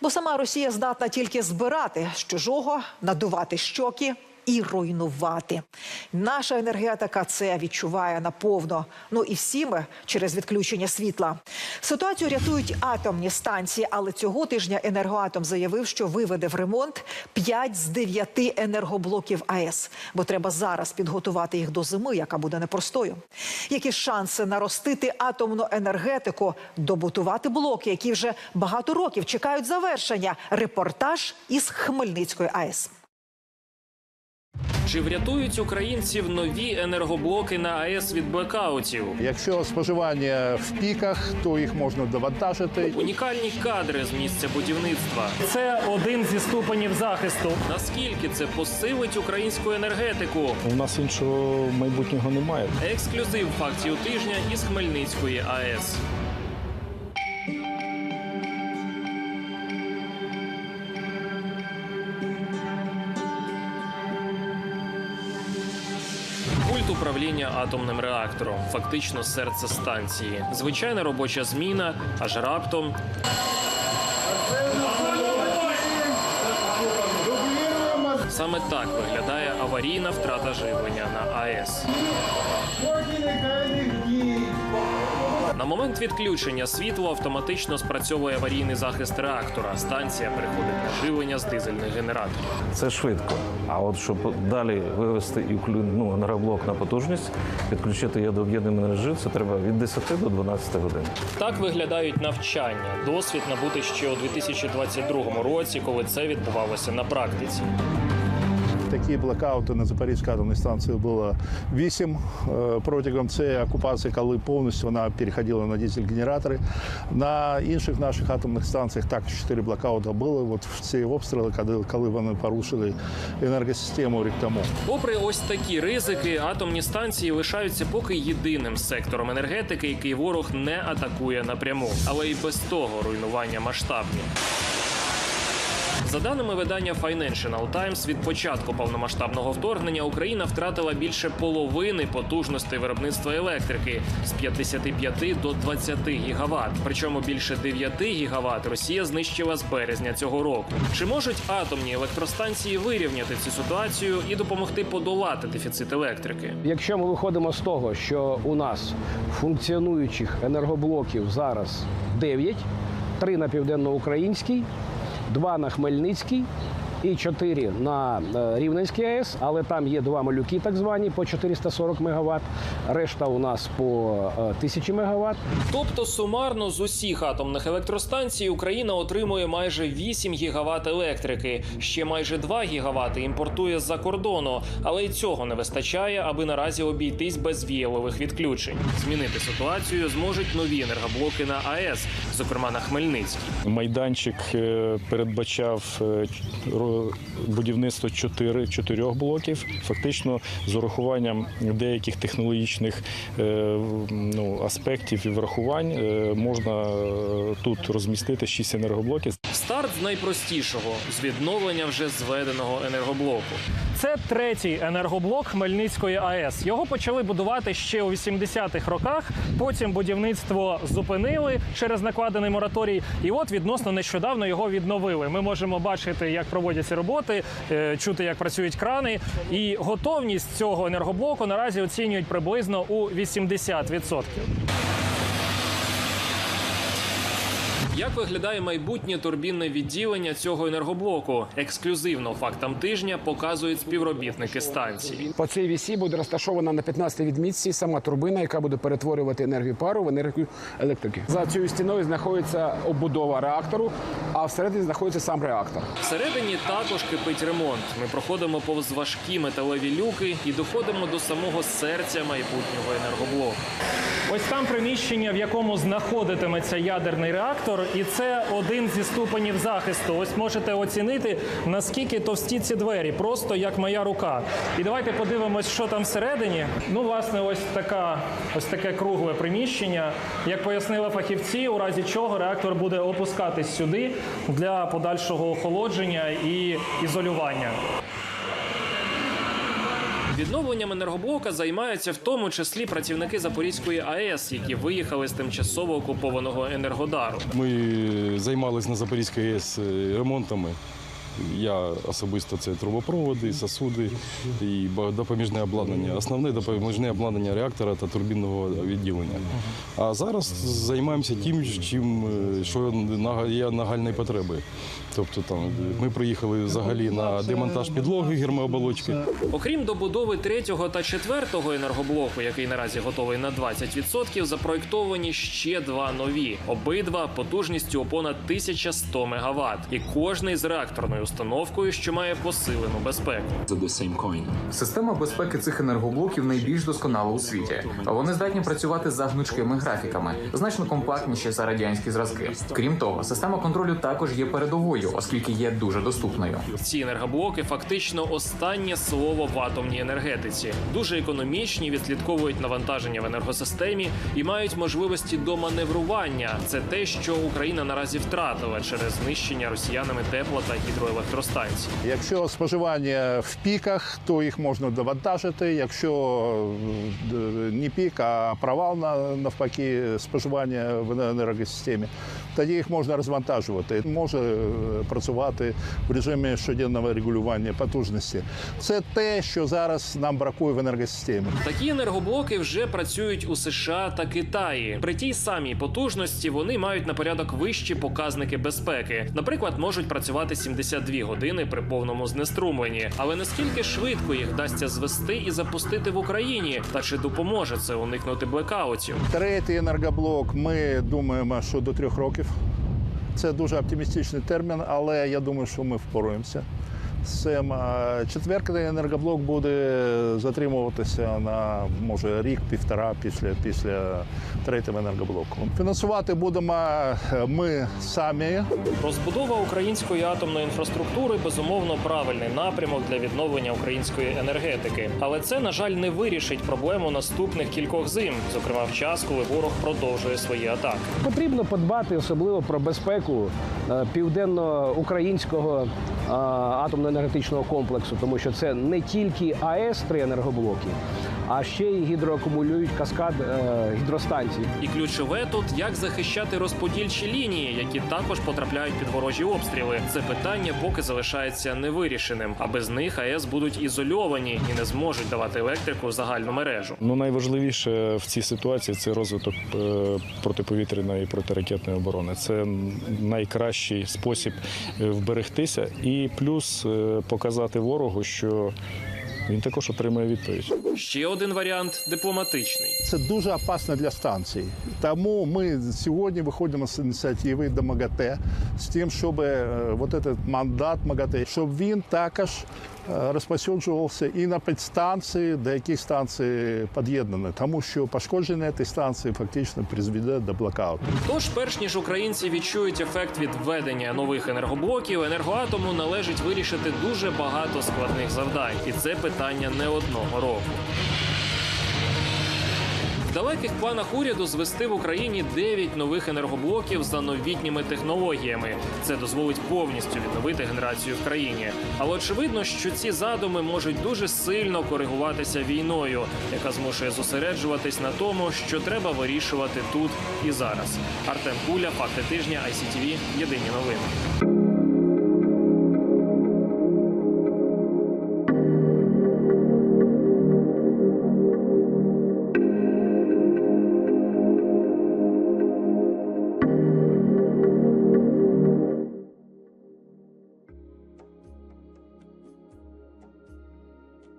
Бо сама Росія здатна тільки збирати з чужого, надувати щоки і руйнувати. Наша енергетика це відчуває наповно. Ну і всі ми через відключення світла. Ситуацію рятують атомні станції, але цього тижня енергоатом заявив, що виведе в ремонт 5 з 9 енергоблоків АЕС, бо треба зараз підготувати їх до зими, яка буде непростою. Які шанси наростити атомну енергетику, добутувати блоки, які вже багато років чекають завершення? Репортаж із Хмельницької АЕС. Чи врятують українців нові енергоблоки на АЕС від блекаутів? Якщо споживання в піках, то їх можна довантажити. Унікальні кадри з місця будівництва. Це один зі ступенів захисту. Наскільки це посилить українську енергетику? У нас іншого майбутнього немає. Ексклюзив фактів тижня із Хмельницької АЕС. Управління атомним реактором, фактично серце станції. Звичайна робоча зміна, аж раптом саме так виглядає аварійна втрата живлення на АЕС. На момент відключення світло автоматично спрацьовує аварійний захист реактора. Станція переходить на живлення з дизельних генераторів. Це швидко. А от щоб далі вивести і ну, енергоблок на потужність, підключити його до об'єднаної мережі, це треба від 10 до 12 годин. Так виглядають навчання. Досвід набути ще у 2022 році, коли це відбувалося на практиці. Такі блокаути на Запорізькій атомній станції було вісім е, протягом цієї окупації, коли повністю вона переходила на дизель-генератори. На інших наших атомних станціях також чотири блокаути були. От в ці обстріли, коли, вони порушили енергосистему рік тому. Попри ось такі ризики, атомні станції лишаються поки єдиним сектором енергетики, який ворог не атакує напряму, але і без того руйнування масштабні. За даними видання Financial Times, від початку повномасштабного вторгнення Україна втратила більше половини потужностей виробництва електрики з 55 до 20 гігават. Причому більше 9 гігават Росія знищила з березня цього року. Чи можуть атомні електростанції вирівняти цю ситуацію і допомогти подолати дефіцит електрики? Якщо ми виходимо з того, що у нас функціонуючих енергоблоків зараз 9, 3 на південноукраїнській, 2 на Хмельницькій і 4 на е, Рівненській АЕС, але там є два малюки, так звані, по 440 МВт, решта у нас по е, 1000 МВт. Тобто сумарно з усіх атомних електростанцій Україна отримує майже 8 гігават електрики. Ще майже 2 гігавати імпортує з-за кордону, але й цього не вистачає, аби наразі обійтись без віялових відключень. Змінити ситуацію зможуть нові енергоблоки на АЕС, зокрема на Хмельницькій. Майданчик е, передбачав е, ро- будівництво 4, 4 блоків. Фактично, з урахуванням деяких технологічних е, ну, аспектів і врахувань е, можна е, тут розмістити 6 енергоблоків. Старт з найпростішого з відновлення вже зведеного енергоблоку. Це третій енергоблок Хмельницької АЕС. Його почали будувати ще у 80-х роках. Потім будівництво зупинили через накладений мораторій. І от відносно нещодавно його відновили. Ми можемо бачити, як проводяться роботи, е, чути, як працюють крани. І готовність цього енергоблоку наразі оцінюють приблизно у 80%. Як виглядає майбутнє турбінне відділення цього енергоблоку? Ексклюзивно фактам тижня показують співробітники станції. По цій вісі буде розташована на 15 відмітці сама турбина, яка буде перетворювати енергію пару в енергію електрики. За цією стіною знаходиться обудова реактору, а всередині знаходиться сам реактор. Всередині також кипить ремонт. Ми проходимо повз важкі металеві люки і доходимо до самого серця майбутнього енергоблоку. Ось там приміщення, в якому знаходитиметься ядерний реактор, і це один зі ступенів захисту. Ось можете оцінити, наскільки товсті ці двері, просто як моя рука. І давайте подивимось, що там всередині. Ну, власне, ось така, ось таке кругле приміщення. Як пояснили фахівці, у разі чого реактор буде опускатись сюди для подальшого охолодження і ізолювання. Відновленням енергоблока займаються в тому числі працівники Запорізької АЕС, які виїхали з тимчасово окупованого енергодару. Ми займалися на Запорізькій АЕС е, ремонтами. Я особисто це трубопроводи, сосуди і допоміжне обладнання. Основне допоміжне обладнання реактора та турбінного відділення. А зараз займаємося тим, чим е, що є нагальної потреби. Тобто там ми приїхали взагалі на демонтаж підлоги гермооболочки. Окрім добудови третього та четвертого енергоблоку, який наразі готовий на 20%, запроєктовані ще два нові. Обидва потужністю у понад 1100 МВт. І кожний з реакторною установкою, що має посилену безпеку. Система безпеки цих енергоблоків найбільш досконала у світі. Вони здатні працювати за гнучкими графіками, значно компактніші за радянські зразки. Крім того, система контролю також є передовою, оскільки є дуже доступною. Ці енергоблоки фактично останнє слово в атомній енергетиці. Дуже економічні, відслідковують навантаження в енергосистемі і мають можливості до маневрування. Це те, що Україна наразі втратила через знищення росіянами тепла та гідроелектростанцій. Якщо споживання в піках, то їх можна довантажити. Якщо е, не пік, а провал на- навпаки споживання в енергосистемі, тоді їх можна розвантажувати. Може працювати в режимі щоденного регулювання потужності. Це те, що зараз нам бракує в енергосистемі. Такі енергоблоки вже працюють у США та Китаї. При тій самій потужності вони мають на порядок вищі показники безпеки. Наприклад, можуть працювати 72 години при повному знеструмленні. Але наскільки швидко їх вдасться звести і запустити в Україні? Та чи допоможе це уникнути блекаутів? Третій енергоблок. Ми думаємо, що до трьох років. Це дуже оптимістичний термін, але я думаю, що ми впораємося з цим. Четвертий енергоблок буде затримуватися на може рік-півтора після, після третього енергоблоку. Фінансувати будемо е, ми самі. Розбудова української атомної інфраструктури безумовно правильний напрямок для відновлення української енергетики. Але це, на жаль, не вирішить проблему наступних кількох зим, зокрема в час, коли ворог продовжує свої атаки. Потрібно подбати особливо про безпеку е, південно-українського атомно-енергетичного комплексу, тому що це не тільки АЕС три енергоблоки, а ще й гідроакумулюють каскад е, гідростанцій. І ключове тут як захищати розподільчі лінії, які також потрапляють під ворожі обстріли. Це питання поки залишається невирішеним. А без них АЕС будуть ізольовані і не зможуть давати електрику в загальну мережу. Ну найважливіше в цій ситуації це розвиток е, протиповітряної і протиракетної оборони. Це найкращий спосіб е, вберегтися, і плюс е, показати ворогу, що він також отримує відповідь. Ще один варіант дипломатичний. Це дуже опасно для станції. Тому ми сьогодні виходимо з ініціативи до МАГАТЕ з тим, щоб е, вот этот мандат МАГАТЕ, щоб він також е, розповсюджувався і на підстанції, до яких станції під'єднані, тому що пошкодження цієї станції фактично призведе до блокауту. Тож, перш ніж українці відчують ефект від введення нових енергоблоків, енергоатому належить вирішити дуже багато складних завдань, і це питання не одного року. Далеких планах уряду звести в Україні 9 нових енергоблоків за новітніми технологіями. Це дозволить повністю відновити генерацію в країні. Але очевидно, що ці задуми можуть дуже сильно коригуватися війною, яка змушує зосереджуватись на тому, що треба вирішувати тут і зараз. Артем Куля, факти тижня, ICTV, Єдині новини.